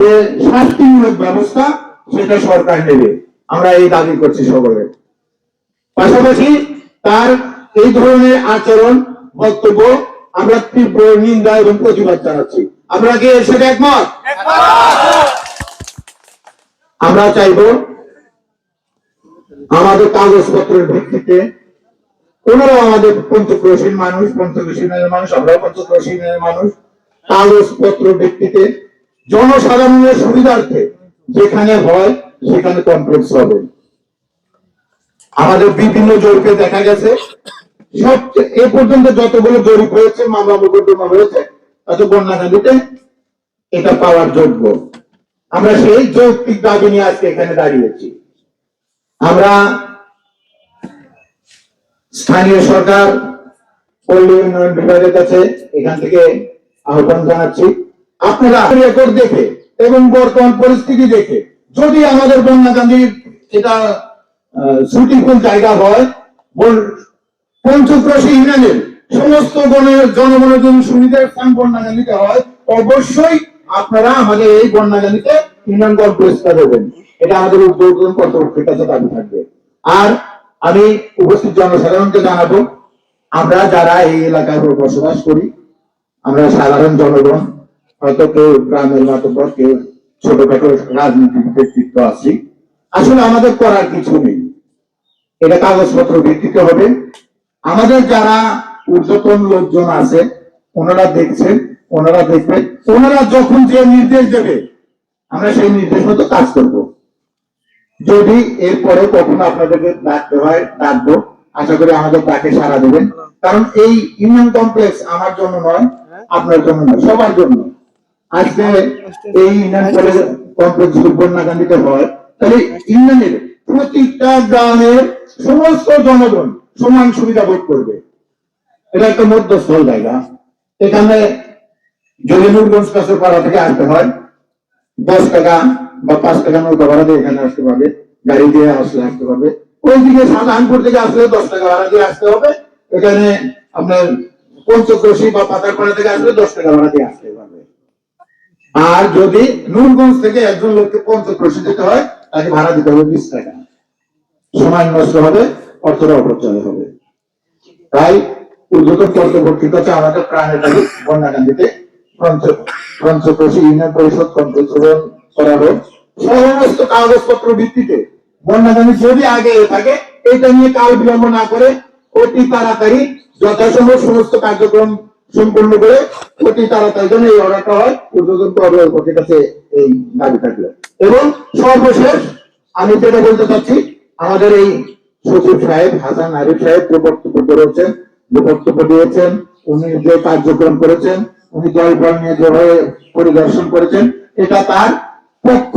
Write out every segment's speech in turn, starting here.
যে শাস্তিমূলক ব্যবস্থা সেটা সরকার নেবে। আমরা এই দাবি করছি সকলে। পাশাপাশি তার এই ধরনের আচরণ বক্তব্য আমরা তীব্র নিন্দা এবং প্রতিবাদ জানাচ্ছি। আমরা কি এর সাথে একমত? আমরা চাইব আমাদের কাগজপত্রের ভিত্তিতে ওনারাও আমাদের পঞ্চক্রোশীর মানুষ পঞ্চক্রোশীনের মানুষ আমরাও পঞ্চক্রোশীনের মানুষ কাগজপত্র ভিত্তিতে জনসাধারণের সুবিধার্থে যেখানে হয়, সেখানে কমপ্লেক্স হবে। আমাদের বিভিন্ন জরিপে দেখা গেছে সব এ পর্যন্ত যতগুলো জরিপ হয়েছে, মামলা মোকদ্দমা হয়েছে, তত বন্যা নদীতে এটা পাওয়ার যোগ্য। আমরা সেই যৌক্তিক দাবি নিয়ে আজকে এখানে দাঁড়িয়েছি। আমরা স্থানীয় সরকার, পল্লী উন্নয়ন বিভাগের কাছে এখান থেকে আহ্বান জানাচ্ছি। আপনারা রেকর্ড দেখে এবং বর্তমান পরিস্থিতি দেখে, যদি আমাদের বন্যাকান্দির এটা সুটিফুল জায়গা হয় পঞ্চক্রোশী ইউনিয়নের সমস্ত গণের জনগণের জন্য সুবিধার স্থান বন্যাকান্দিতে হয়, অবশ্যই আপনারা আমাদের এই বন্যাকান্দিতে ইউনিয়ন কমপ্লেক্সটা দেবেন। এটা আমাদের উদ্যোগন কর্তৃপক্ষের কাছে দাবি থাকবে। আর আমি উপস্থিত জনসাধারণকে জানাব, আমরা যারা এই এলাকায় বসবাস করি, আমরা সাধারণ জনগণ হয়তো কেউ গ্রামের মাতব্বর কেউ ছোটখাটো রাজনৈতিক ব্যক্তিত্ব আছি। আসলে আমাদের করার কিছু নেই। এটা কাগজপত্র ভিত্তিতে হবে। আমাদের যারা ঊর্ধ্বতন লোকজন আছে, ওনারা দেখছেন, ওনারা দেখবেন, ওনারা যখন যে নির্দেশ দেবে, আমরা সেই নির্দেশ মতো কাজ করব। যদি এরপরে কখনো আপনাদেরকে ডাকতে হয়, ডাকবো, আশা করি আমাদের ডাকে সাড়া দেবেন। কারণ এই ইউনিয়ন কমপ্লেক্স আমার জন্য নয়, আপনার জন্য নয়, সবার জন্য। আজকে এই ইউনিয়ন কমপ্লেক্স যদি বন্যাকান্দিতে হয়, তাহলে ইউনিয়নের প্রতিটা গ্রামের সমস্ত জনগণ সমান সুবিধা ভোগ করবে। এটা একটা মধ্যস্থল জায়গা। এখানে যদি নুরগঞ্জ কাছের পাড়া থেকে আসতে হয়। দশ টাকা বা পাঁচ টাকা নৌকা ভাড়া দিয়ে এখানে আসতে পারবে। গাড়ি দিয়ে আসলে আসতে পারবে। ওইদিকে শাহজাহানপুর থেকে আসলে দশ টাকা ভাড়া দিয়ে আসতে হবে। এখানে আপনার পঞ্চক্রোশী বা পাতারপাড়া থেকে আসলে দশ টাকা ভাড়া দিয়ে আসতে পারবে আর যদি নুরগঞ্জ থেকে একজন লোককে পঞ্চক্রোশী যেতে হয়, তাকে ভাড়া দিতে হবে বিশ টাকা। সময় নষ্ট হবে, অর্থটা অপচয় হবে। তাই কাছে আমাদের বন্যাকান্দিতে ভিত্তিতে যদি আগে থাকে, এটা নিয়ে বিলম্ব না করে অতি তাড়াতাড়ি যথাসম্ভব সমস্ত কার্যক্রম সম্পূর্ণ করে অতি তাড়াতাড়ি যেন এই অর্ডারটা হয় উদ্বোধন কর্তৃপক্ষের কাছে এই দাবি থাকল। এবং সর্বশেষ আমি যেটা বলতে চাচ্ছি আমাদের এই সচিব সাহেব হাসান আরিফ সাহেব যে বক্তব্য করেছেন যে বক্তব্য দিয়েছেন উনি যে কার্যক্রম করেছেন উনি জলফল নিয়ে যেভাবে পরিদর্শন করেছেন এটা তার পক্ষ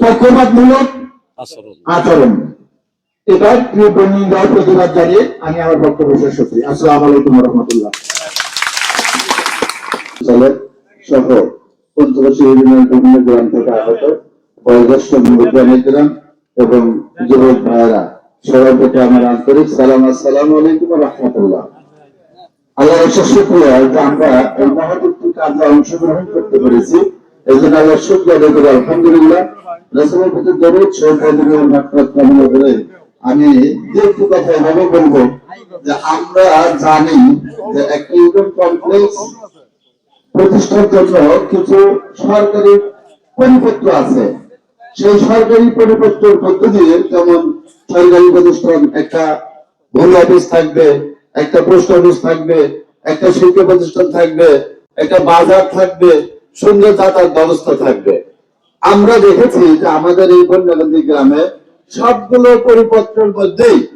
পক্ষপাতমূলক আচরণ। এটা তীব্র নিন্দা ও প্রতিবাদ জানিয়ে আমি আমার বক্তব্য শেষ করছি। আসসালামু আলাইকুম রহমতুল্লাহ সহ পঞ্চবর্ষী ইউনিয়নের বিভিন্ন গ্রাম থেকে আগত বয়োজ্যেষ্ঠ মুরব্বীরাম এবং যুবক ভাইয়েরা সবার আমার আন্তরিক সালাম, আসসালাম আলাইকুম রহমতুল্লাহ আল্লাহ শুক্রিয়া, যে আমরা এই মহাদুক্তিতে আমরা অংশগ্রহণ করতে পেরেছি। এই জন্য আল্লাহ শুক্রিয়া আলহামদুলিল্লাহ। রসমের প্রতি আমি একটু কথা এভাবে বলব যে আমরা জানি যে একটা ইউনিয়ন কমপ্লেক্স প্রতিষ্ঠার জন্য কিছু সরকারি পরিপত্র আছে। সেই সরকারি পরিপত্রের মধ্য দিয়ে যেমন সরকারি প্রতিষ্ঠান একটা ভূমি অফিস থাকবে, একটা পোস্ট অফিস থাকবে, একটা শিক্ষা প্রতিষ্ঠান থাকবে, একটা বাজার থাকবে, সুন্দর যাতায়াত ব্যবস্থা থাকবে। আমরা দেখেছি যে আমাদের এই বন্যাবাদী গ্রামে সবগুলো পরিপত্রের মধ্যেই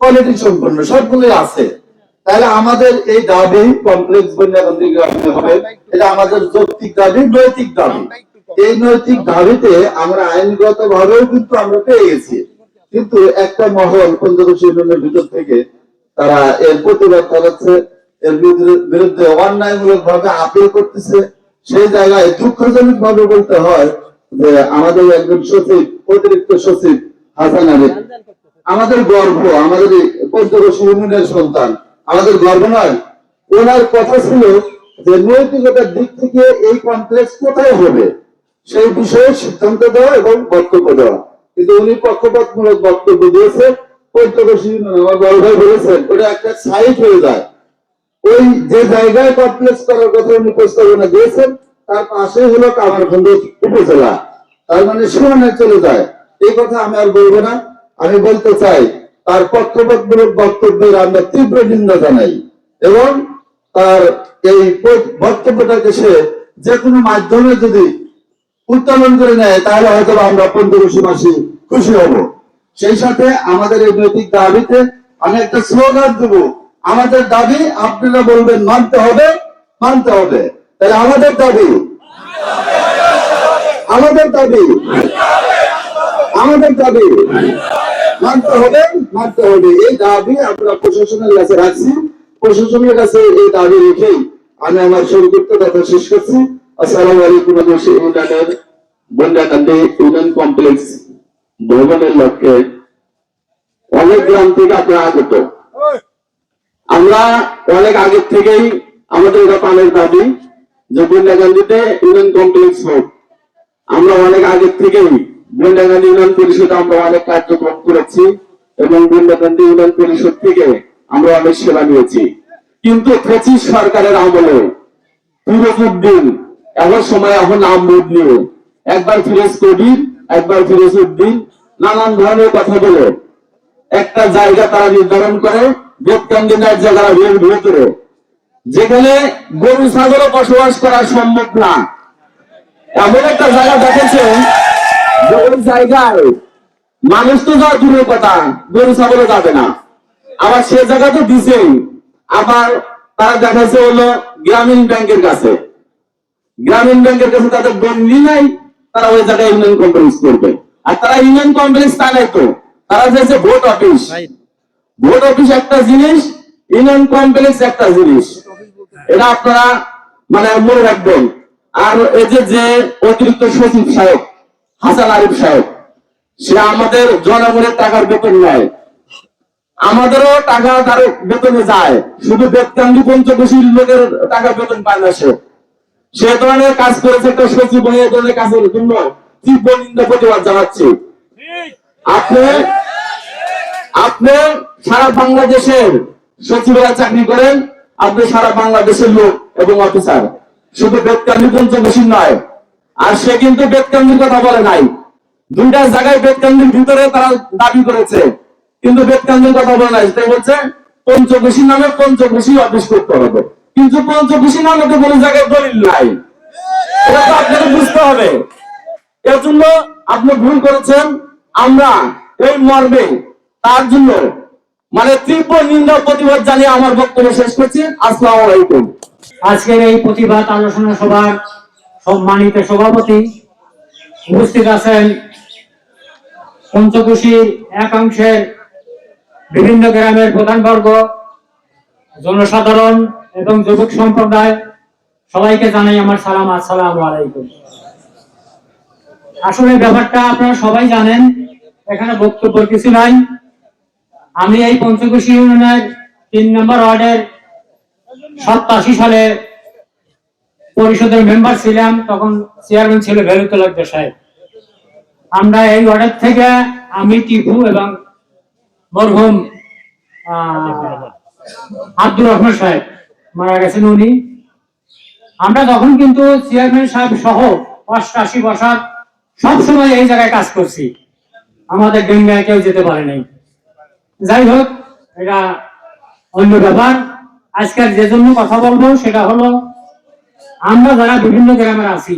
কোয়ালিটি সম্পন্ন, সবগুলোই আছে। তাহলে আমাদের এই দাবি কমপ্লেক্স বন্যাবন্দী গ্রামে হবে। এটা আমাদের যৌক্তিক দাবি, নৈতিক দাবি। এই নৈতিক দাবিতে আমরা আইনগত ভাবেও কিন্তু আমরা পেয়ে গেছি। কিন্তু একটা মহল পঞ্চদশী ইউনিয়নের ভিতর থেকে তারা এর প্রতিবাদ করাচ্ছে এর বিরুদ্ধে- অন্যায়মূলক ভাবে আপিল করতেছে। সেই জায়গায় দুঃখজনক ভাবে বলতে হয় যে আমাদের একজন সচিব, অতিরিক্ত সচিব হাসান আরিফ আমাদের গর্ব, আমাদের এই সন্তান। আমাদের গর্ব নয়, ওনার কথা ছিল যে নৈতিকতার দিক থেকে এই কমপ্লেক্স কোথায় হবে? সেই বিষয়ে সিদ্ধান্ত দেওয়া এবং বক্তব্য দেওয়া। কিন্তু উনি পক্ষপাতমূলক বক্তব্য দিয়েছে আমার বলেছেন, ওটা একটা সাইট হয়ে যায়। ওই যে জায়গায় কমপ্লেক্স করার কথা উনি প্রস্তাবনা দিয়েছেন, তার পাশেই হলো কামারখন্দ উপজেলা। তার মানে সীমানে চলে যায়। এই কথা আমি আর বলব না। আমি বলতে চাই, তার পক্ষপাতমূলক বক্তব্যের আমরা তীব্র নিন্দা জানাই এবং তার এই বক্তব্যটাকে সে যে কোনো মাধ্যমে যদি উত্তোলন করে নেয়, তাহলে হয়তো আমরা পঞ্চদশীবাসী খুশি হব। সেই সাথে আমাদের এই নৈতিক দাবিতে আমি একটা স্লোগান দেব। আমাদের দাবি, আপনারা বলবেন, মানতে হবে মানতে হবে। তাহলে আমাদের দাবি? আমাদের দাবি? আমাদের দাবি। মানতে হবে মানতে হবে। এই দাবি আমরা প্রশাসনের কাছে রাখছি। প্রশাসনের কাছে এই দাবি রেখেই আমি আমার সংযুক্ত কথা শেষ করছি। আসসালামু আলাইকুম ইউনিয়নের বন্যাকান্দি ইউনিয়ন কমপ্লেক্স ভবনের লক্ষ্যে অনেক গ্রাম থেকে আপনারা আগত। আমরা অনেক আগের থেকেই আমাদের এটা পানের দাবি যে বন্যাকান্দিতে ইউনিয়ন কমপ্লেক্স হোক। আমরা অনেক আগের থেকেই বন্যাকান্দি ইউনিয়ন পরিষদ আমরা অনেক কার্যক্রম করেছি এবং বন্যাকান্দি ইউনিয়ন পরিষদ থেকে আমরা অনেক সেবা নিয়েছি। কিন্তু পঁচিশ সরকারের আমলে ফিরোজউদ্দিন এমন সময় এখন নাম বদলিয়ে একবার ফিরোজ কবির, একবার ফিরোজ উদ্দিন, নানান ধরনের কথা বলে। একটা জায়গা তারা নির্ধারণ করে বেতকান্দিনার জায়গা ভিতরে। যেখানে গরু ছাগলও বসবাস করা সম্ভব না। এমন একটা জায়গা দেখেছে যে ওই জায়গায় মানুষ তো দূরের কথা গরু ছাগলও যাবে না। আবার সে জায়গা তো দিছেই। আবার তারা দেখাচ্ছে হলো গ্রামীণ ব্যাংকের কাছে। গ্রামীণ ব্যাংকের কাছে তাদের বন্দি নাই তারা ওই জায়গায় ইউনিয়ন কমপ্লেক্স করবে। আর তারা ইউনিয়ন কমপ্লেক্স তা তারা চাইছে ভোট অফিস। ভোট অফিস একটা জিনিস ইউনিয়ন কমপ্লেক্স একটা জিনিস। এটা আপনারা মানে মনে রাখবেন। আর এই যে যে অতিরিক্ত সচিব সাহেব হাসান আরিফ সাহেব, সে আমাদের জনগণের টাকার বেতন নেয়। আমাদেরও টাকা তার বেতনে যায়, শুধু বেতকান্দি পঞ্চকোশীর লোকের টাকা বেতন পায় না সে। সে ধরনের কাজ করেছে, একটা সচিব হয়ে ধরনের কাজের জন্য তীব্র নিন্দা প্রতিবাদ জানাচ্ছি। আপনি আপনি সারা বাংলাদেশের সচিবেরা চাকরি করেন, আপনি সারা বাংলাদেশের লোক এবং অফিসার। শুধু বেতকান্দি পঞ্চকোশীর নয় আর সে কিন্তু বেতকান্দির কথা বলে নাই। দুইটা জায়গায় বেতকান্দির ভিতরে তারা দাবি করেছে। কিন্তু বেতকান্দির কথা বলে নাই তাই বলছে পঞ্চকোশী নামে পঞ্চকোশী অফিস করতে হবে। কিন্তু পঞ্চকোশী নামে তো কোনো জায়গায় দলিল নাই। এটা তো আপনাকে বুঝতে হবে। এর জন্য আপনি ভুল করেছেন। আমরা এই মর্মে তার জন্য মানে তীব্র নিন্দা প্রতিবাদ জানিয়ে আমার বক্তব্য শেষ করছি। আসসালামু আলাইকুম। আজকের এই প্রতিবাদ আলোচনা সভার সম্মানিত সভাপতি, উপস্থিত আছেন পঞ্চকোশীর একাংশের বিভিন্ন গ্রামের প্রধানবর্গ জনসাধারণ এবং যুবক সম্প্রদায়। সবাইকে জানাই আমার সালাম, আসসালামু আলাইকুম। আসলে ব্যাপারটা আপনারা সবাই জানেন, এখানে বক্তব্য কিছু নাই। আমি এই পঞ্চকোশী ইউনিয়নের তিন নম্বর ওয়ার্ডের সাতাশি সালে পরিষদের মেম্বার ছিলাম, তখন চেয়ারম্যান ছিল ভেলুতলাজ্ঞ সাহেব। আমরা এই অর্ডার থেকে আমি টিপু এবং মরহুম আব্দুর রহমান সাহেব মারা গেছেন উনি। আমরা তখন কিন্তু চেয়ারম্যান সাহেব সহ অষ্টাশি বছর সব সময় এই জায়গায় কাজ করছি। আমাদের গেঙ্গায় কেউ যেতে পারে নাই। যাই হোক, এটা অন্য ব্যাপার। আজকের যে জন্য কথা বলব সেটা হলো আমরা যারা বিভিন্ন গ্রামের আছি,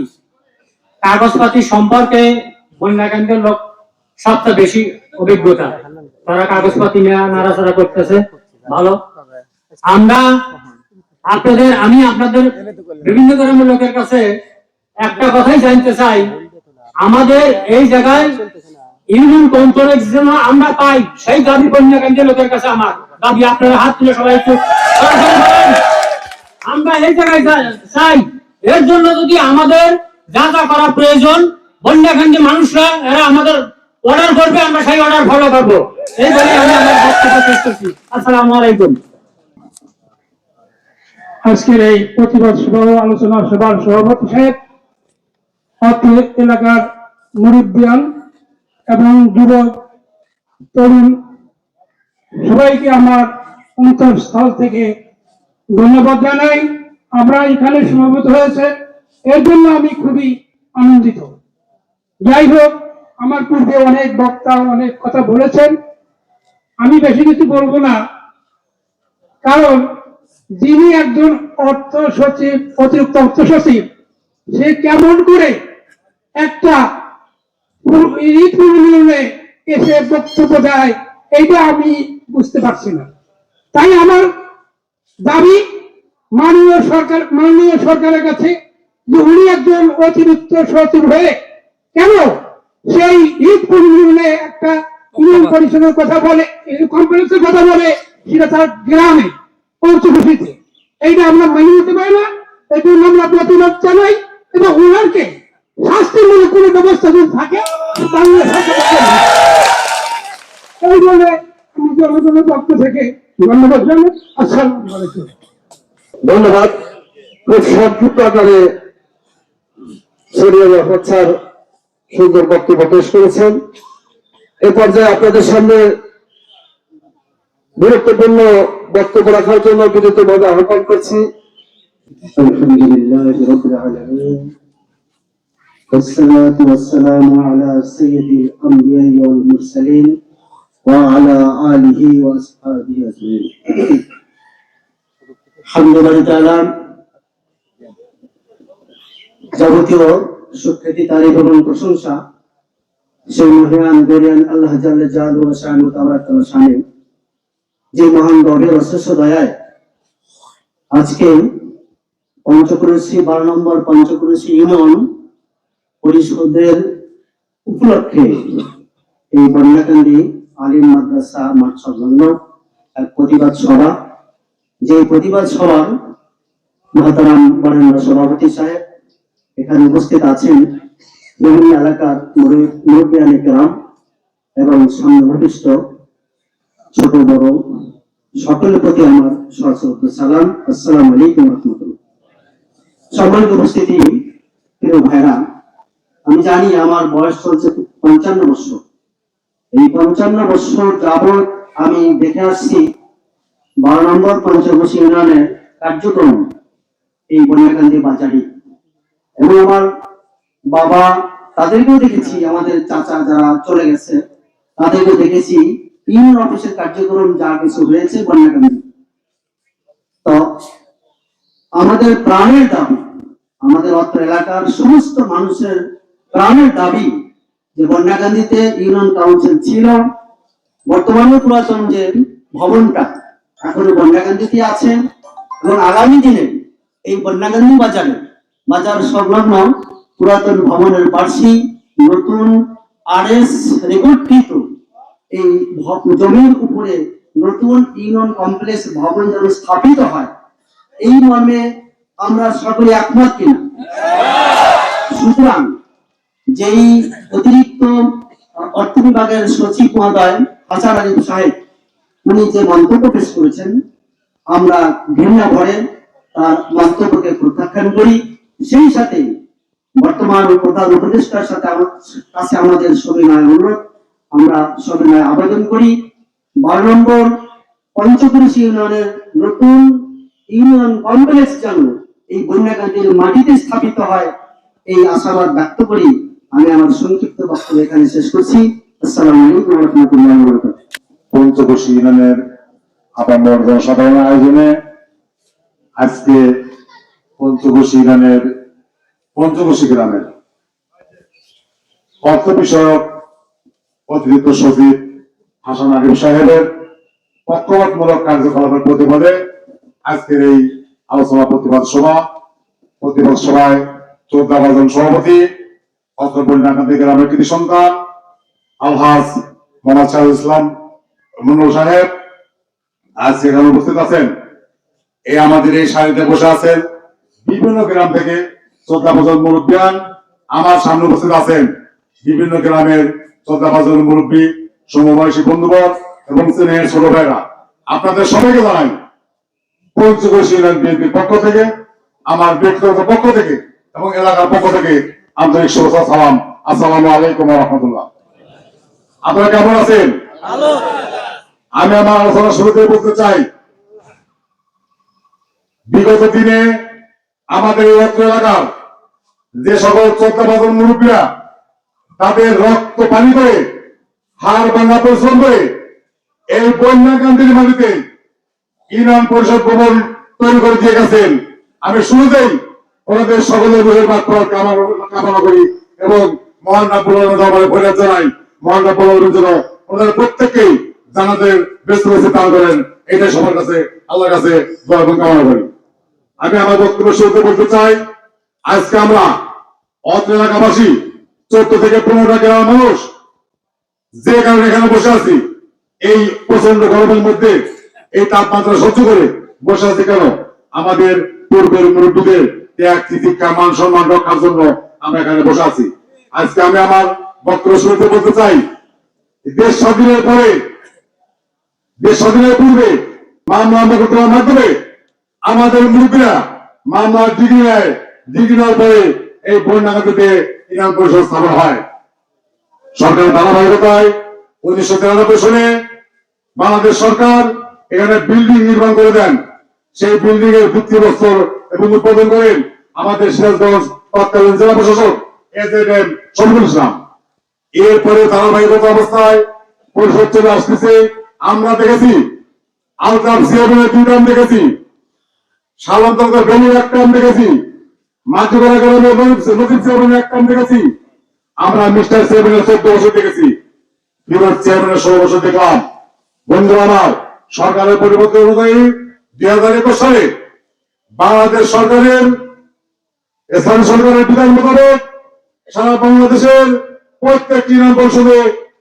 কাগজপাতি সম্পর্কে বন্যাকান্তের লোক সবচেয়ে বেশি অভিজ্ঞতা। তারা কাগজপাতি নেওয়া নাড়াচাড়া করতেছে, ভালো। আমরা আপনাদের, আমি আপনাদের বিভিন্ন গ্রামের লোকের কাছে একটা কথাই জানতে চাই। আমাদের এই জায়গায় ইউনিয়ন কমপ্লেক্স যেন আমরা পাই, সেই দাবি বন্যাকান্তের লোকের কাছে আমার। দাবি আপনারা হাত তুলে সবাই একটু আমরা এই জায়গায় চাই। এর জন্য যদি আমাদের যা যা করা প্রয়োজন বন্যাকান্তি মানুষরা, এরা আমাদের অর্ডার করবে, আমরা সেই অর্ডার ফলো করব। এই বলে আমি আমার বক্তব্য শেষ করছি। আসসালামু আলাইকুম। আজকের এই প্রতিবাদ সভা আলোচনা সভার সভাপতি সাহেব অত্র এলাকার মুরব্বিয়ান এবং যুবক তরুণ, সবাইকে আমার অন্তঃস্থল থেকে ধন্যবাদ জানাই। আমরা এখানে সমাবেত হয়েছে। এর জন্য আমি খুবই আনন্দিত। যাই হোক, আমার পূর্বে অনেক বক্তা অনেক কথা বলেছেন। আমি বেশি কিছু বলব না। কারণ যিনি একজন অর্থ সচিব, অতিরিক্ত অর্থ সচিব, সে কেমন করে একটা এসে বক্তব্য দেয়, এইটা আমি বুঝতে পারছি না। তাই আমার দাবি মাননীয় সরকার, মাননীয় সরকারের কাছে যে উনি একজন অতিরিক্ত সচিব হয়ে কেন সেই ঈদ পূর্ণিমায় একটা ইউনিয়ন পরিষদের কথা বলে কমপ্লেক্সের কথা বলে, সেটা তার গ্রামে পঞ্চকুশিতে এইটা আমরা মেনে নিতে পারি না, এই জন্য আমরা প্রতিবাদ জানাই এবং ওনারকে শাস্তিমূলক কোনো ব্যবস্থা যদি থাকে। এই বলে আমি জনগণের পক্ষ থেকে ধন্যবাদ জানাই। আসসালামু আলাইকুম। ধন্যবাদ খুব সংক্ষিপ্ত আকারে শরীর রহমত স্যার সুন্দর বক্তব্য পেশ করেছেন এ পর্যায়ে আপনাদের সামনে গুরুত্বপূর্ণ বক্তব্য রাখার জন্য বিনীতভাবে আহ্বান করছি الحمد لله رب العالمين والصلاة والسلام على سيد الأنبياء والمرسلين وعلى آله وأصحابه أجمعين যাবতীয় সুখ্যাতি এবং প্রশংসা সেই মহান আল্লাহ যে মহান রবের অশেষ দয়ায় আজকে পঞ্চক্রোশী বারো নম্বর পঞ্চক্রোশী ইমন পরিষদের উপলক্ষে এই বন্যাকান্দি আলিম মাদ্রাসা মাঠ সংলগ্ন এক প্রতিবাদ সভা যে প্রতিবাদ সভার মহাতারাম বরেন্দ্র সভাপতি সাহেব এখানে উপস্থিত আছেন বিভিন্ন এলাকার মুরব্বিয়ানি গ্রাম এবং সামনে ছোট বড় সকলের প্রতি আমার সশ্রদ্ধ সালাম। আসসালামু আলাইকুম রহমতুল্লাহ। সম্মানিত উপস্থিতি, প্রিয় ভাইরা, আমি জানি আমার বয়স চলছে পঞ্চান্ন বছর। এই পঞ্চান্ন বছর যাবৎ আমি দেখে আসছি বারো নম্বর পঞ্চবশী ইউনিয়নের কার্যক্রম, এই বনিয়াকান্দি বাজারে এবং আমার বাবা তাদেরকেও দেখেছি, আমাদের চাচা যারা চলে গেছে, তাদেরকেও দেখেছি ইউনিয়ন অফিসের কার্যক্রম যা কিছু হয়েছে বন্যাকান্দি তো আমাদের প্রাণের দাবি, আমাদের অত্র এলাকার সমস্ত মানুষের প্রাণের দাবি যে বন্যাকান্দিতে ইউনিয়ন কাউন্সিল ছিল বর্তমানে পুরাতন যে ভবনটা এখনও বন্যাকান্দিতে আছেন এবং আগামী দিনে এই বন্যাকান্দি বাজারে, বাজার সংলগ্ন পুরাতন ভবনের পার্শ্বে নতুন আরএস রেকর্ডকৃত এই জমির উপরে নতুন ইউনিয়ন কমপ্লেক্স ভবন যেন স্থাপিত হয়, এই মর্মে আমরা সকলে একমত কিনা? সুতরাং যেই অতিরিক্ত অর্থ বিভাগের সচিব মহোদয় হাসান আলী সাহেব উনি যে মন্তব্য পেশ করেছেন, আমরা ঘৃণা ভরে তার মন্তব্যকে প্রত্যাখ্যান করি। সেই সাথে বর্তমান প্রধান উপদেষ্টার সাথে কাছে আমাদের সবিনয় অনুরোধ। আমরা সবিনয় আবেদন করি। বারো নম্বর, পঞ্চকুরিশ ইউনিয়নের নতুন ইউনিয়ন কমপ্লেক্স যেন এই বন্যাকান্তির মাটিতে স্থাপিত হয়, এই আশাবাদ ব্যক্ত করি। আমি আমার সংক্ষিপ্ত বক্তব্য এখানে শেষ করছি। আসসালামু আলাইকুম রহমতুল্লাহ পঞ্চকোশী ইউনিয়নের আপামর জনসাধারণ আয়োজনে আজকে পঞ্চকোশী ইউনিয়নের পঞ্চকোশী গ্রামের অর্থ বিষয়ক অতিরিক্ত সচিব হাসান আরিফ সাহেবের পক্ষপাতমূলক কার্যকলাপের প্রতিবাদে আজকের এই আলোচনা প্রতিবাদ সভা, প্রতিবাদ সভায় চৌদ্দাবাজন সভাপতি অত্র বন্যাকান্তি গ্রামের কৃতি সন্তান, আলহাজ মোহাম্মদ ইসলাম মন্ডল সাহেব, আজ সেখানে উপস্থিত আছেন, এই আমাদের এই সারিতে বসে আছেন বিভিন্ন গ্রাম থেকে শ্রদ্ধা ভজন মুরব্বিয়ান। আমার সামনে উপস্থিত আছেন বিভিন্ন গ্রামের শ্রদ্ধা ভজন মুরব্বী, সমবয়সী বন্ধুবর এবং স্নেহের ছোট ভাইরা। আপনাদের সবাইকে জানাই ইউনিয়ন বিএনপির পক্ষ থেকে, আমার ব্যক্তিগত পক্ষ থেকে এবং এলাকার পক্ষ থেকে আন্তরিক শুভেচ্ছা, সালাম। আসসালামু আলাইকুম রহমতুল্লাহ। আপনারা কেমন আছেন? আমি আমার আলোচনা শুরুতে বলতে চাই, বিগত দিনে আমাদের এই অত্র এলাকার যে সকল চোদ্দাবাজন মুরব্বীরা, তাদের রক্ত পানি করে হাড় ভাঙা পরিশ্রম করে এই বন্যা কান্তির মাটিতে ইউনিয়ন পরিষদ ভবন তৈরি করে দিয়ে গেছেন। আমি শুরুতেই ওনাদের সকলের বইয়ের বাদ কামনা করি এবং মহান রাব্বুল আলামিনের ভরে জানাই। মহান রাব্বুল আলামিনের জন্য ওনাদের প্রত্যেককেই জানাদের ব্যস্ত ব্যস্ত দান করেন, এটাই সবার কাছে, আল্লাহর কাছে কামনা করি। আমি আমার বক্তব্য শুরুতে বলতে চাই, আজকে আমরা অত্র এলাকাবাসী, চোদ্দ থেকে পনেরোটা গ্রামের মানুষ, যে কারণে এখানে বসে আছি, এই প্রচণ্ড গরমের মধ্যে, এই তাপমাত্রা সহ্য করে বসে আছি কেন? আমাদের পূর্বের মুরব্বীদের ত্যাগ, তিতিক্ষা, মান সম্মান রক্ষার জন্য আমরা এখানে বসে আছি। আজকে আমি আমার বক্তব্য শুরুতে বলতে চাই, দেশ স্বাধীনের পরে দেশ স্বাধীনের পূর্বে মামলা মোকদ্দমার মাধ্যমে আমাদের মুরব্বীরা মামলা ডিগ্রি নেয়, ডিগ্রি নেওয়ার পরে এই বন্যাঘাতিতে ইনাম পরিষদ স্থাপন হয়। সরকারের ধারাবাহিকতায় উনিশশো তিরানব্বই সালে বাংলাদেশ সরকার এখানে বিল্ডিং নির্মাণ করে দেন। সেই বিল্ডিং এর ভিত্তি বস্তর এবং উদ্বোধন করেন আমাদের সিরাজগঞ্জ তৎকালীন জেলা প্রশাসক এস এম শফিকুল ইসলাম। এরপরে ধারাবাহিকতা অবস্থায় পরিষদ চলে আসতেছে আমরা দেখেছি আলতাফ সিয়াবের দুই নাম দেখেছি সালান্তর বেনির এক নাম দেখেছি মাঝগড়া গ্রামের নজিব সিয়াবের এক নাম দেখেছি, আমরা মিস্টার চেয়ারম্যানের চোদ্দ বছর দেখেছি বিভাগ চেয়ারম্যানের ষোলো বছর দেখলাম। বন্ধু আমার, সরকারের পরিবর্তন অনুযায়ী দুই হাজার একুশ সালে বাংলাদেশ সরকারের, স্থানীয় সরকারের বিধান মোতাবেক সারা বাংলাদেশের প্রত্যেকটি ইউনিয়ন পরিষদে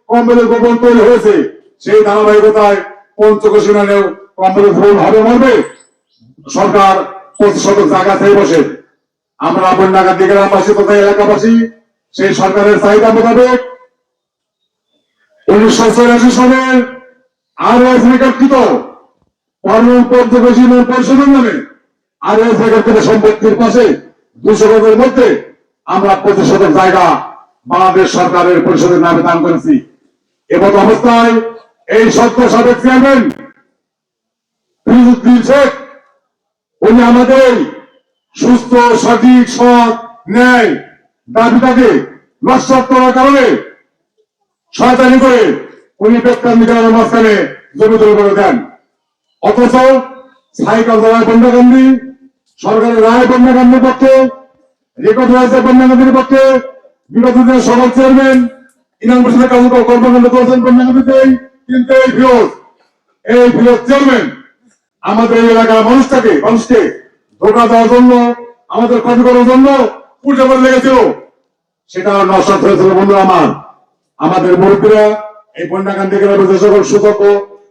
কম্বলের গোপন তৈরি হয়েছে। সেই ধারাবাহিকতায় পঞ্চকোশী ইউনিয়নেও কম্বলের ভবন হবে মর্মে সরকার পঁচিশ শতক জায়গা থেকে বসে। আমরা বন্যাঘাতী গ্রামবাসী তথা এলাকাবাসী সেই সরকারের চাহিদা মোতাবেক উনিশশো চৌরাশি সালের আরও রেকর্ডকৃত কর্ম পঞ্চকোশী পরিষদের নামে আরও রেকর্ডকৃত সম্পত্তির পাশে দুশো গজের মধ্যে আমরা পঁচিশ শতক জায়গা বাংলাদেশ সরকারের পরিষদের নামে দান করেছি। এমত অবস্থায় এই সত্য সাবেক চেয়ারম্যান ফিরুদ্দিন উনি আমাদের সুস্থ সঠিক সৎ, ন্যায় দাবিটাকে নস্বাত করার কারণে শয়তানি করে উনি বেতন গ্রামের মাঝখানে জমি তৈরি করে দেন। অথচ সাইকেল দেওয়ায় বন্যাকান্দি সরকারের রায় বন্যাকান্দির পক্ষে, রেকর্ড হয়েছে বন্যাকান্দির পক্ষে বিগত সভার চেয়ারম্যান, ইনাম পরিষদের কাজ কর্মকাণ্ড করেছেন বন্যাকান্দিতে কিন্তু এই ফিরোজ এই ফিরোজ চেয়ারম্যান আমাদের এই এলাকার মানুষটাকে, মানুষকে ধোকা দেওয়ার জন্য, আমাদের ক্ষতি করার জন্য উল্টে করে লেগেছিল। সেটা নষ্ট হয়েছিল বন্ধু আমার। আমাদের মুরব্বীরা এই বন্যাকান্তি গ্রামের যে সকল সুযোগ্য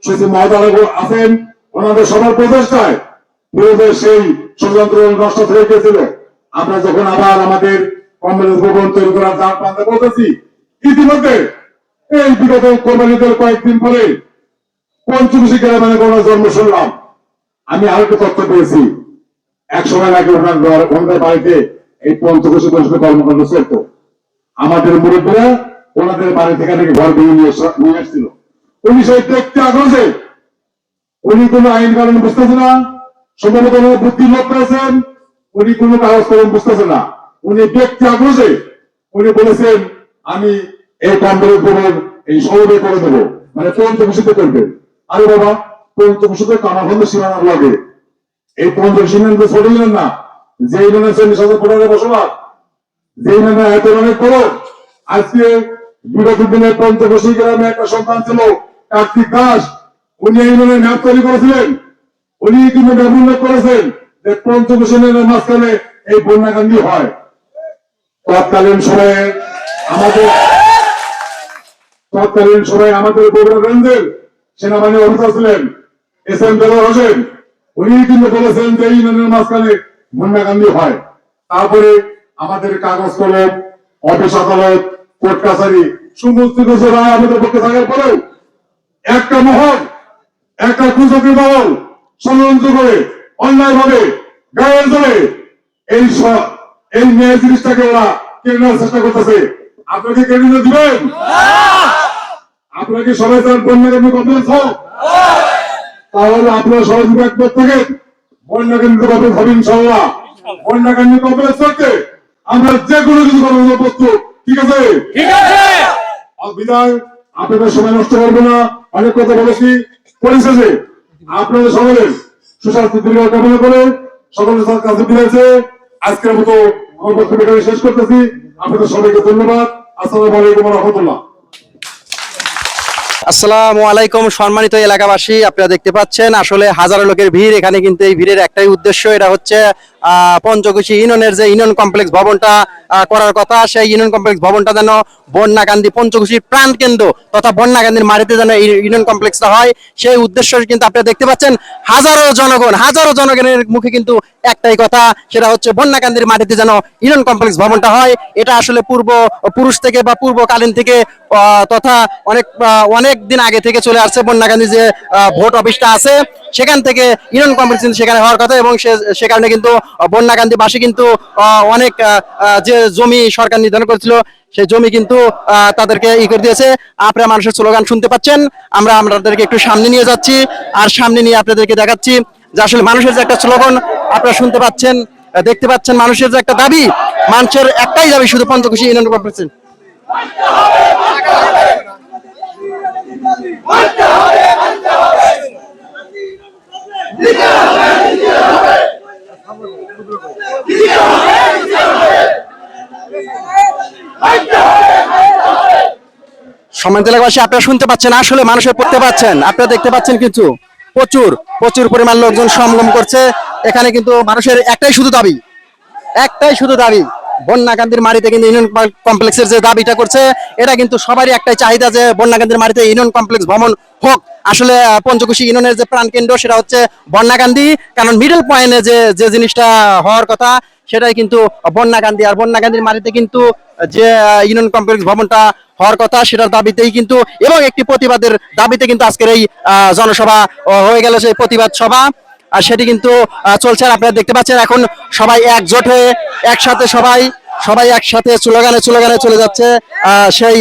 সচিব মহোদয় আছেন, ওনাদের সবার প্রচেষ্টায় বিরোধের সেই ষড়যন্ত্র নষ্ট হয়ে গিয়েছিল আমরা যখন আবার আমাদের কম্পিউটার ভবন তৈরি করার দাম পান্তা করতেছি ইতিমধ্যে এই বিগত কোরবানিদের কয়েকদিন পরে পঞ্চমশী গ্রামের কোনো জন্ম শুনলাম। আমি আরেকটা তথ্য পেয়েছি এক সময় নাকি ওনার ওনাদের বাড়িতে এই পঞ্চকোশী পরিষদের কর্মকাণ্ড চলতো। আমাদের মুরব্বীরা ওনাদের বাড়ি থেকে নাকি ঘর ভেঙে নিয়ে নিয়ে আসছিল। উনি সেই দেখতে আগ্রহে উনি কোনো আইন কানুন বুঝতেছে না, সম্ভবত ওনার বুদ্ধি লোক করেছেন উনি কোনো কাগজ কলম বুঝতেছে না। উনি ব্যক্তি আগ্রহে উনি বলেছেন, আমি এই কম্পিউটার ভবন এই সৌদে করে দেবো। মানে পঞ্চকোশীতে করবেন আরে বাবা কামাখন্দ সীমানা লাগে। এই পঞ্চকোশী তো ছোট ইউনিয়ন না। যে বসবাস যে এত অনেক আজকে পঞ্চকোশী গ্রামে একটা সন্তান ছিল, কার্তিক দাস। উনি এই ইউনিয়নের ম্যাপ তৈরি করেছিলেন। উনি ম্যাপ উল্লেখ করেছেন। যে ইউনিয়নের মাঝখানে এই বন্যাকান্দি হয়। তৎকালীন সময়ে আমাদের তৎকালীন সময়ে আমাদের বগুড়া রেঞ্জের সেনাবাহিনী অফিসার ছিলেন, এস এম দেলোয়ার হোসেন। উনি কিন্তু বলেছেন যে ইউনিয়নের মাঝখানে বন্যাকান্দি হয়। তারপরে আমাদের কাগজ কলম, অফিস আদালত, কোর্ট কাছারি সমস্ত কিছু রায় আমাদের পক্ষে থাকার পরেও একটা মহল, একটা কুচকি মহল ষড়যন্ত্র করে অন্যায় ভাবে গায়ে অঞ্চলে এই এই ন্যায় জিনিসটাকে ওরা কেড়ে নেওয়ার চেষ্টা করতেছে। আপনাকে কেড়ে নিতে দিবেন আপনাকে সবাই চান বন্যাগামী কমপ্লেক্স হোক তাহলে আপনারা সবাই যদি একমত থাকেন বন্যাগামী কমপ্লেক্স হবে ইনশাল্লাহ বন্যাগামী কমপ্লেক্স করতে আমরা যে কোনো কিছু করার প্রস্তুত। ঠিক আছে? বিদায়। আপনাদের সময় নষ্ট করব না। অনেক কথা বলেছি। পরিশেষে আপনাদের সকলের সুস্বাস্থ্য দীর্ঘ কামনা করে সকলের সাথে কাছে আজকের মতো শেষ করতেছি। আপনাদের সবাইকে ধন্যবাদ। আসসালামু আলাইকুম রহমতুল্লাহ। আসসালামু আলাইকুম সম্মানিত এলাকাবাসী, আপনারা দেখতে পাচ্ছেন আসলে হাজারো লোকের ভিড়, এখানে কিন্তু এই ভিড়ের একটাই উদ্দেশ্য, এটা হচ্ছে পঞ্চকুশি ইউনিয়নের যে ইউনিয়ন কমপ্লেক্স ভবনটা করার কথা, সেই ইউনিয়ন কমপ্লেক্স ভবনটা যেন বন্যাকান্দি প্রাণ কেন্দ্র তথা বন্যাকান্দির মাটিতে যেন ইউনিয়ন কমপ্লেক্সটা হয়, সেই উদ্দেশ্য কিন্তু আপনারা দেখতে পাচ্ছেন হাজারো জনগণ, হাজারো জনগণের মুখে কিন্তু একটাই কথা, সেটা হচ্ছে বন্যাকান্দির মাটিতে যেন ইউনিয়ন কমপ্লেক্স ভবনটা হয়। এটা আসলে পূর্ব পুরুষ থেকে বা পূর্বকালীন থেকে তথা অনেক অনেক দিন আগে থেকে চলে আসছে বন্যাকান্দি যে ভোট অফিসটা আছে, সেখান থেকে ইউনিয়ন কমপ্লেক্স সেখানে হওয়ার কথা এবং সে কারণে কিন্তু বন্যাকান্দি বাসী কিন্তু অনেক যে জমি সরকার নির্ধারণ করেছিল, সেই জমি কিন্তু তাদেরকে ই করে দিয়েছে। আপনারা মানুষের স্লোগান শুনতে পাচ্ছেন। আমরা আপনাদেরকে একটু সামনে নিয়ে যাচ্ছি। আর সামনে নিয়ে আপনাদেরকে দেখাচ্ছি যে আসলে মানুষের যে একটা স্লোগান, আপনারা শুনতে পাচ্ছেন দেখতে পাচ্ছেন মানুষের যে একটা দাবি। মানুষের একটাই দাবি, শুধু পঞ্চকুশি ইউনিয়ন কমপ্লেক্স সম্মানিত এলাকাবাসী, আপনারা শুনতে পাচ্ছেন, আসলে মানুষের পড়তে পাচ্ছেন। আপনারা দেখতে পাচ্ছেন কিন্তু প্রচুর প্রচুর পরিমাণ লোকজন সমাগম করছে। এখানে কিন্তু মানুষের একটাই শুধু দাবি, একটাই শুধু দাবি বন্যাকান্দির মাটিতে কিন্তু ইউনিয়ন কমপ্লেক্সের যে দাবিটা করছে, এটা কিন্তু সবারই একটাই চাহিদা যে বন্যাকান্দির মাটিতে ইউনিয়ন কমপ্লেক্স ভবন হোক। আসলে পঞ্চকুশি ইউনিয়নের যে প্রাণকেন্দ্র সেটা হচ্ছে বন্যাকান্দি। কারণ মিডল পয়েন্টে যে যে জিনিসটা হওয়ার কথা, সেটাই কিন্তু বন্যাকান্দি। আর বন্যাকান্দির মাটিতে কিন্তু যে ইউনিয়ন কমপ্লেক্স ভবনটা হওয়ার কথা, সেটার দাবিতেই কিন্তু, এবং একটি প্রতিবাদের দাবিতে কিন্তু আজকের এই জনসভা হয়ে গেল সেই প্রতিবাদ সভা। আর সেটি কিন্তু চলছে আর আপনারা দেখতে পাচ্ছেন এখন সবাই একজোট হয়ে একসাথে সবাই সবাই একসাথে স্লোগানে স্লোগানে চলে যাচ্ছে সেই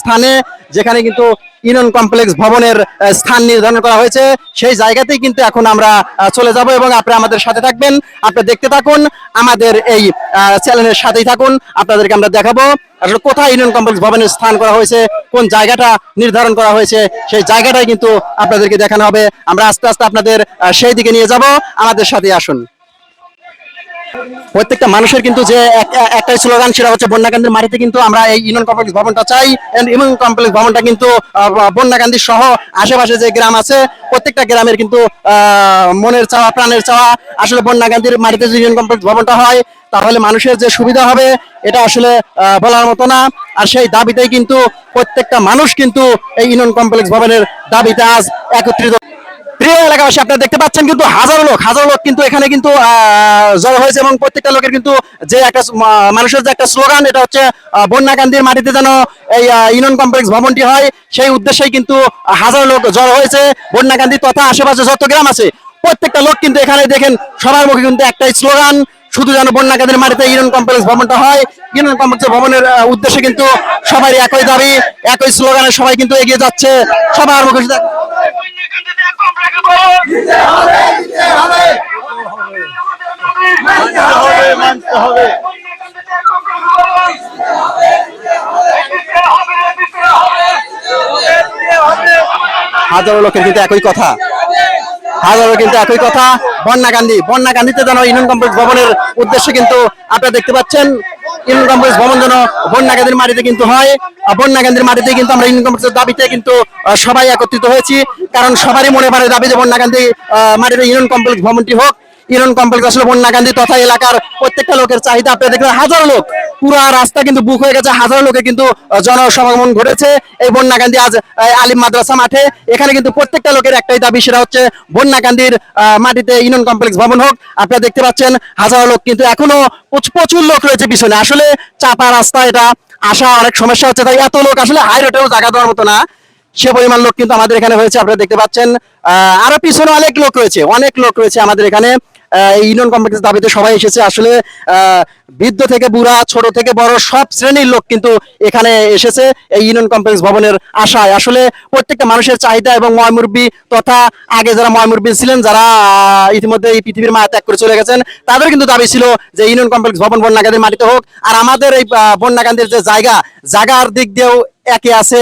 স্থানে, যেখানে কিন্তু ইউনিয়ন কমপ্লেক্স ভবনের স্থান নির্ধারণ করা হয়েছে। সেই জায়গাতেই কিন্তু এখন আমরা চলে যাব এবং আপনি আমাদের সাথে থাকবেন। আপনি দেখতে থাকুন, আমাদের এই চ্যানেলের সাথেই থাকুন। আপনাদেরকে আমরা দেখাবো, আসলে কোথায় ইউনিয়ন কমপ্লেক্স ভবনের স্থান করা হয়েছে, কোন জায়গাটা নির্ধারণ করা হয়েছে, সেই জায়গাটাই কিন্তু আপনাদেরকে দেখানো হবে। আমরা আস্তে আস্তে আপনাদের সেই দিকে নিয়ে যাব। আমাদের সাথে আসুন। প্রত্যেকটা মানুষের কিন্তু যে এক- এক- একটাই স্লোগান সেটা হচ্ছে বন্যাকান্দির মাটিতে কিন্তু আমরা এই ইউনিয়ন কমপ্লেক্স ভবনটা চাই। ইউনিয়ন কমপ্লেক্স ভবনটা কিন্তু আহ, বন্যাকান্দি সহ আশেপাশে যে গ্রাম আছে প্রত্যেকটা গ্রামের কিন্তু মনের চাওয়া প্রাণের চাওয়া আসলে বন্যাকান্দির মাটিতে যদি ইউনিয়ন কমপ্লেক্স ভবনটা হয় তাহলে মানুষের যে সুবিধা হবে এটা আসলে বলার মতো না। আর সেই দাবিতেই কিন্তু প্রত্যেকটা মানুষ কিন্তু এই ইউনিয়ন কমপ্লেক্স ভবনের দাবিতে আজ একত্রিত প্রিয় এলাকাবাসী, আপনারা দেখতে পাচ্ছেন কিন্তু হাজারো লোক হাজারো লোক কিন্তু এখানে কিন্তু জড়ো হয়েছে এবং প্রত্যেকটা লোকের কিন্তু যে একটা মানুষের যে একটা স্লোগান, এটা হচ্ছে বন্যা বন্যাকান্দির মাটিতে যেন এই ইউনিয়ন কমপ্লেক্স ভবনটি হয়, সেই উদ্দেশ্যেই কিন্তু হাজারো লোক জড়ো হয়েছে বন্যাকান্দি তথা আশেপাশে যত গ্রাম আছে, প্রত্যেকটা লোক কিন্তু এখানে দেখেন, সবার মুখে কিন্তু একটাই স্লোগান শুধু যেন বন্যাকান্দির মাটিতে ইউনিয়ন কমপ্লেক্স ভবনটা হয়, ইউনিয়ন কমপ্লেক্স ভবনের উদ্দেশ্যে কিন্তু সবাই একই দাবি, একই স্লোগানে সবাই কিন্তু এগিয়ে যাচ্ছে। সবার মুখে হাজারো লোকের কিন্তু একই কথা। হাজারো কিন্তু একই কথা। বন্যাকান্দি বন্যাকান্দিতে যেন ইউনিয়ন কমপ্লেক্স ভবনের উদ্দেশ্যে কিন্তু আপনারা দেখতে পাচ্ছেন। ইউনিয়ন কমপ্লেক্স ভবন যেন বন্যাকান্দির মাটিতে কিন্তু হয়। বন্যাকান্দির মাটিতে কিন্তু আমরা ইউনিয়ন কমপ্লেক্সের দাবিতে কিন্তু সবাই একত্রিত হয়েছি। কারণ সবারই মনে পারে দাবি যে বন্যাকান্দি মাটিতে ইউনিয়ন কমপ্লেক্স ভবনটি হোক ইউনিয়ন কমপ্লেক্স আসলে বন্যাকান্দি তথা এলাকার প্রত্যেকটা লোকের চাহিদা। আপনারা দেখবেন হাজারো লোক পুরো রাস্তা কিন্তু বুক হয়ে গেছে হাজারো লোকের কিন্তু জনসমাগমন ঘটেছে। এই বন্যাকান্দি আজ আলিম মাদ্রাসা মাঠে। এখানে কিন্তু প্রত্যেকটা লোকের একটাই দাবি সেটা হচ্ছে বন্যাকান্দির মাটিতে ইউনিয়ন কমপ্লেক্স ভবন হোক। আপনারা দেখতে পাচ্ছেন হাজারো লোক কিন্তু এখনও প্রচুর লোক রয়েছে পিছনে। আসলে চাপা রাস্তা এটা আসা অনেক সমস্যা হচ্ছে তাই এত লোক আসলে হাই রোডেও জায়গা দেওয়ার মতো না। সে পরিমাণ লোক কিন্তু আমাদের এখানে হয়েছে আপনারা দেখতে পাচ্ছেন। আহ, আরও পিছনে অনেক লোক রয়েছে অনেক লোক রয়েছে আমাদের এখানে। ইউনিয়ন কমপ্লেক্স দাবিতে সবাই এসেছে। আসলে বৃদ্ধ থেকে বুড়া, ছোট থেকে বড় সব শ্রেণির লোক কিন্তু এখানে এসেছে এই ইউনিয়ন কমপ্লেক্স ভবনের আশায়। আসলে, প্রত্যেকটা মানুষের চাহিদা এবং ময়মুরব্বী তথা আগে যারা ময়মুরব্বী ছিলেন, যারা ইতিমধ্যে এই পৃথিবীর মায়া ত্যাগ করে চলে গেছেন, তাদের কিন্তু দাবি ছিল যে ইউনিয়ন কমপ্লেক্স ভবন বন্যাকান্দির মাটিতে হোক। আর আমাদের এই বন্যাকান্দির যে জায়গা, জায়গার দিক দিয়েও একই আছে।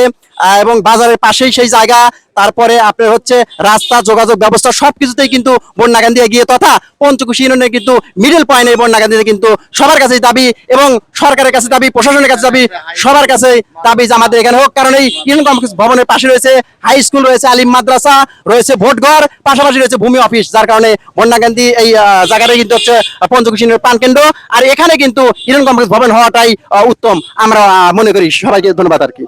এবং বাজারের পাশেই সেই জায়গা। তারপরে আপনার হচ্ছে রাস্তা যোগাযোগ ব্যবস্থা সবকিছুতেই কিন্তু বন্যাকান্দি এগিয়ে তথা পঞ্চকুশি ইউনিয়নে কিন্তু মিডল পয়েন্ট এই বন্যাকান্দিতে কিন্তু সবার কাছেই দাবি এবং সরকারের কাছে দাবি প্রশাসনের কাছে দাবি সবার কাছে দাবি যে আমাদের এখানে হোক। কারণ এই ইউনিয়ন কমপ্লেক্স ভবনের পাশে রয়েছে হাই স্কুল রয়েছে আলিম মাদ্রাসা রয়েছে ভোটঘর পাশাপাশি রয়েছে ভূমি অফিস যার কারণে বন্যাকান্দি এই আহ, জায়গাটা কিন্তু হচ্ছে পঞ্চকুশি ইউনিয়নের প্রাণকেন্দ্র। আর এখানে কিন্তু ইউনিয়ন কমপ্লেক্স ভবন হওয়াটাই উত্তম। আমরা মনে করি সবাইকে ধন্যবাদ আর কি।